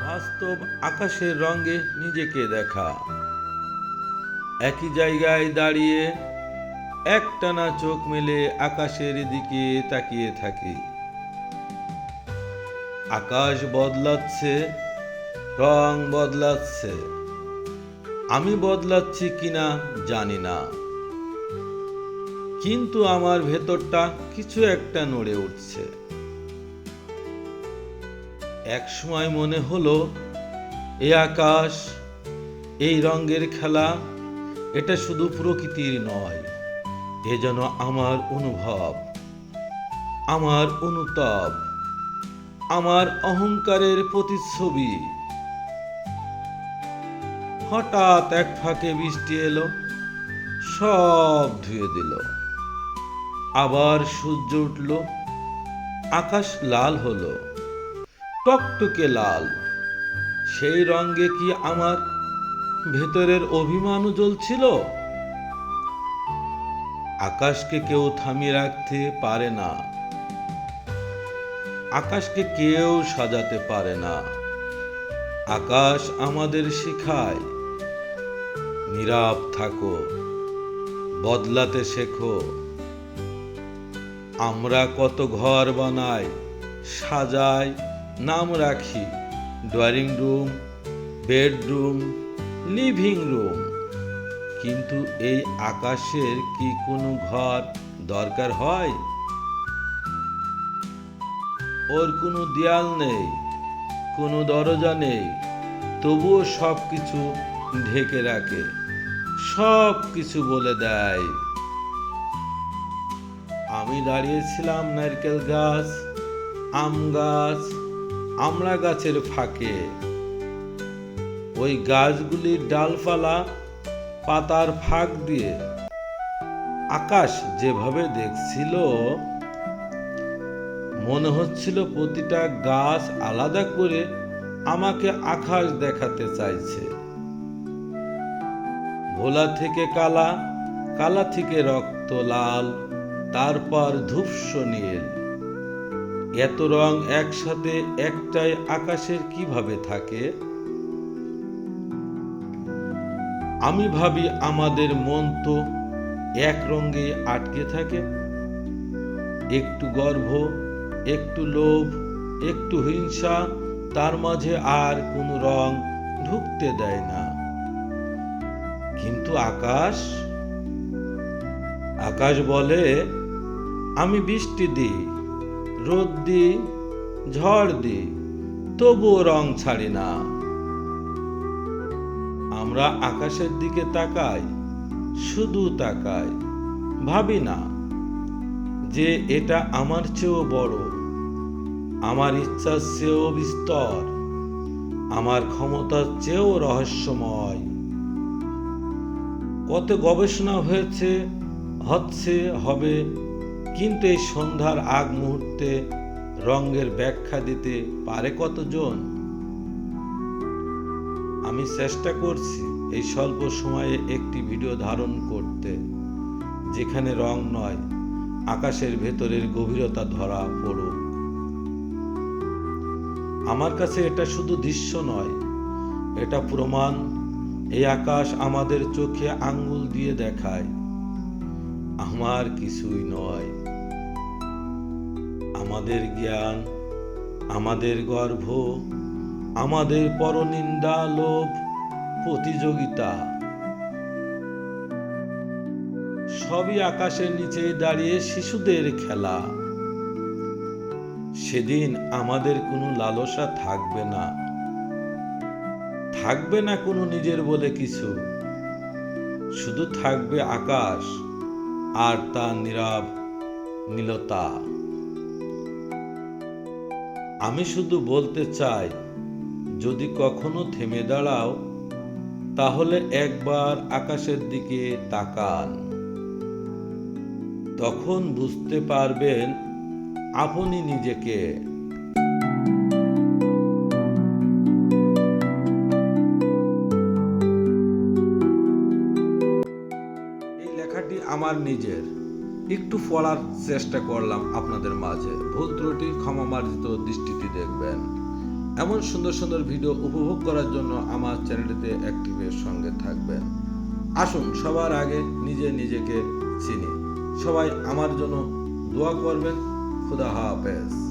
বাস্তব আকাশের রঙে নিজেকে দেখা। একই জায়গায় দাঁড়িয়ে একটানা চোখ মেলে আকাশের দিকে তাকিয়ে থাকি। আকাশ বদলাচ্ছে, রং বদলাচ্ছে। আমি বদলাচ্ছি কিনা জানি না। কিন্তু আমার ভেতরটা কিছু একটা নড়ে উঠছে। এক সময় মনে হলো, এ আকাশ, এই রঙের খেলা, এটা শুধু প্রকৃতির নয়, এ যেন আমার অনুভব, আমার অনুতাপ, আমার অহংকারের প্রতিচ্ছবি। হঠাৎ এক ফাঁকে বৃষ্টি এলো, সব ধুয়ে দিল। আবার সূর্য উঠল, আকাশ লাল হলো। টকটকে লাল। সেই রঙে কি আমার ভেতরের অভিমানও জ্বলছিল? আকাশকে কেউ থামিয়ে রাখতে পারে না। আকাশকে কেউ সাজাতে পারে না। আকাশ আমাদের শিখায়, নীরব থাকো, বদলাতে শেখো। আমরা কত ঘর বানাই, সাজাই নাম রাখি। Drawing room, bedroom, living room. কিন্তু এই আকাশের কি কোনো ঘর দরকার হয়? ওর কোনো দেয়াল নেই, কোনো দরজা নেই। তবুও সব কিছু ঢেকে রাখে সব কিছু বলে দেয়। আমি দাঁড়িয়েছিলাম নারকেল গাছ, আম গাছ আমড়া গাছের ফাঁকে। ওই গাছগুলির ডালপালা পাতার ফাঁক দিয়ে আকাশ যেভাবে দেখছিল, মনে হচ্ছিল প্রতিটা গাছ আলাদা করে আমাকে আকাশ দেখাতে চাইছে। ভোলা থেকে কালা কালা থেকে রক্ত লাল, তারপর ধূপস নীল। এত রং একসাথে একটাই আকাশের কীভাবে থাকে? আমি ভাবি আমাদের মন তো এক রঙে আটকে থাকে। একটু গর্ভ একটু লোভ, একটু হিংসা, তার মাঝে আর কোনো রং ঢুকতে দেয় না। কিন্তু আকাশ? আকাশ বলে, আমি বৃষ্টি দিই। রোদ দিই, ঝড় দিই, তবুও রং ছাড়ি না। আমরা আকাশের দিকে তাকাই, শুধু তাকাই, ভাবি না যে এটা আমার চেয়েও বড়। আমার ইচ্ছার চেয়েও বিস্তর, আমার ক্ষমতার চেয়েও রহস্যময়। কত গবেষণা হয়েছে, হচ্ছে, হবে কিন্তু এই সন্ধ্যার আগ মুহূর্তে রঙের ব্যাখ্যা দিতে পারে কতজন? আমি চেষ্টা করছি এই স্বল্প সময়ে একটি ভিডিও ধারণ করতে, যেখানে রং নয়, আকাশের ভেতরের গভীরতা ধরা পড়ুক। আমার কাছে এটা শুধু দৃশ্য নয়, এটা প্রমাণ, এই আকাশ আমাদের চোখে আঙ্গুল দিয়ে দেখায়। আমার কিছুই নয়। আমাদের জ্ঞান, আমাদের গর্ভ, আমাদের পরনিন্দা লোভ, প্রতিযোগিতা, সবই আকাশের নিচে দাঁড়িয়ে শিশুদের খেলা। সেদিন আমাদের কোনো লালসা থাকবে না। থাকবে না কোনো নিজের বলে কিছু। শুধু থাকবে আকাশ। আর তা নীরব নীলতা। আমি শুধু বলতে চাই, যদি কখনো থেমে দাঁড়াও, তাহলে একবার আকাশের দিকে তাকান। তখন বুঝতে পারবেন আপনি নিজেকে। আমার নিজের। একটু পড়ার চেষ্টা করলাম আপনাদের মাঝে। ভুল ত্রুটি, ক্ষমা মার্জিত দৃষ্টিতে দেখবেন। এমন সুন্দর সুন্দর ভিডিও উপভোগ করার জন্য আমার চ্যানেলটিতে অ্যাক্টিভের সঙ্গে থাকবেন। আসুন, সবার আগে নিজে নিজেকে চিনি। সবাই আমার জন্য দোয়া করবেন। খুদা হাফেজ।